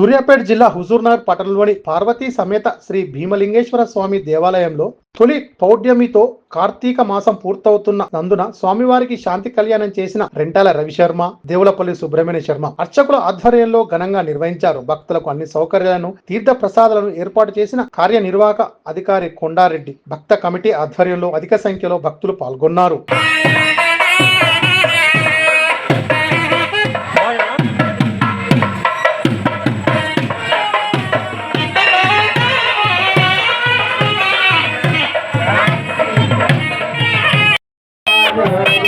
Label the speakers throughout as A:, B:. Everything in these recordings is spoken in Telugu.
A: సూర్యాపేట జిల్లా హుజూర్నగర్ పట్టణంలోని పార్వతీ సమేత శ్రీ భీమలింగేశ్వర స్వామి దేవాలయంలో తొలి పౌడ్యమితో కార్తీక మాసం పూర్తవుతున్న నందున స్వామివారికి శాంతి కళ్యాణం చేసిన రెంటాల రవిశర్మ దేవులపల్లి సుబ్రహ్మణ్య శర్మ అర్చకుల ఆధ్వర్యంలో ఘనంగా నిర్వహించారు. భక్తులకు అన్ని సౌకర్యాలను తీర్థ ప్రసాదాలను ఏర్పాటు చేసిన కార్యనిర్వాహక అధికారి కొండారెడ్డి భక్త కమిటీ ఆధ్వర్యంలో అధిక సంఖ్యలో భక్తులు పాల్గొన్నారు.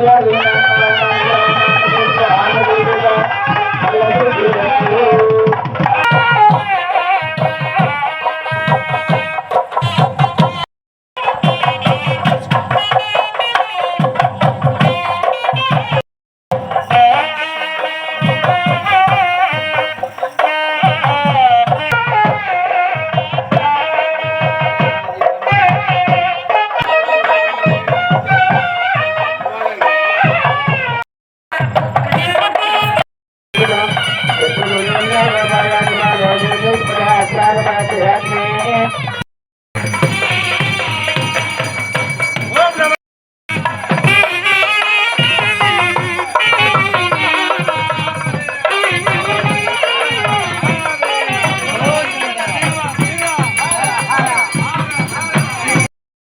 A: Obrigado.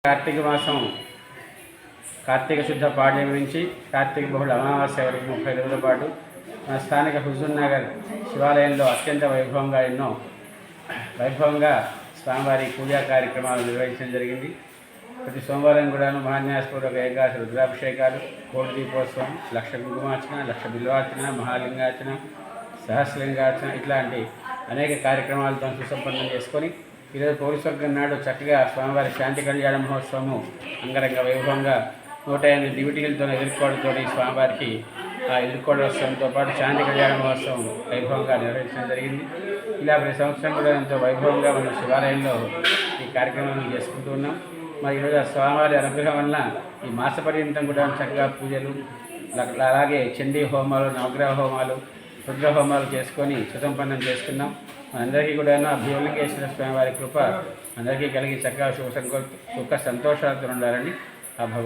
B: కార్తీక మాసం కార్తీక శుద్ధ పాడ్యం నుంచి కార్తీక బహుళ అమావాస్య వరకు ముప్పై రోజుల పాటు మన స్థానిక హుజూర్ నగర్ శివాలయంలో అత్యంత వైభవంగా ఎన్నో వైభవంగా స్వామివారి పూజా కార్యక్రమాలు నిర్వహించడం జరిగింది. ప్రతి సోమవారం కూడాను మహాన్యాసపూర్వక ఏకాశ రుద్రాభిషేకాలు కోటి దీపోత్సవం లక్ష కుంకుమార్చన లక్ష బిల్వార్చన మహాలింగార్చన సహస్రలింగార్చన ఇట్లాంటి అనేక కార్యక్రమాలతో సుసంపన్నం చేసుకొని ఈరోజు పౌరస్వర్గం నాడు చక్కగా స్వామివారి శాంతి కళ్యాణ మహోత్సవము అంగరంగ వైభవంగా నూట ఎనిమిది డ్యూటీలతో ఎదుర్కోవడంతో స్వామివారికి ఆ ఎదుర్కోవడంతో పాటు శాంతి కళ్యాణ మహోత్సవం వైభవంగా నిర్వహించడం జరిగింది. ఇలా ప్రతి సంవత్సరం కూడా ఎంతో వైభవంగా మనం శివాలయంలో ఈ కార్యక్రమాన్ని చేసుకుంటూ ఉన్నాం. మరి ఈరోజు ఆ స్వామివారి అనుగ్రహం వలన ఈ మాస పర్యంతం కూడా చక్కగా పూజలు అలాగే చండీ హోమాలు నవగ్రహ హోమాలు రుద్ర హోమాలు చేసుకొని సుసంపన్నం చేసుకున్నాం. మనందరికీ కూడా భీమలింగేశ్వర స్వామి వారి కృప అందరికీ కలిగి చక్కగా సుఖ సంకో సుఖ సంతోషాలతో ఉండాలని ఆ భగవంతుని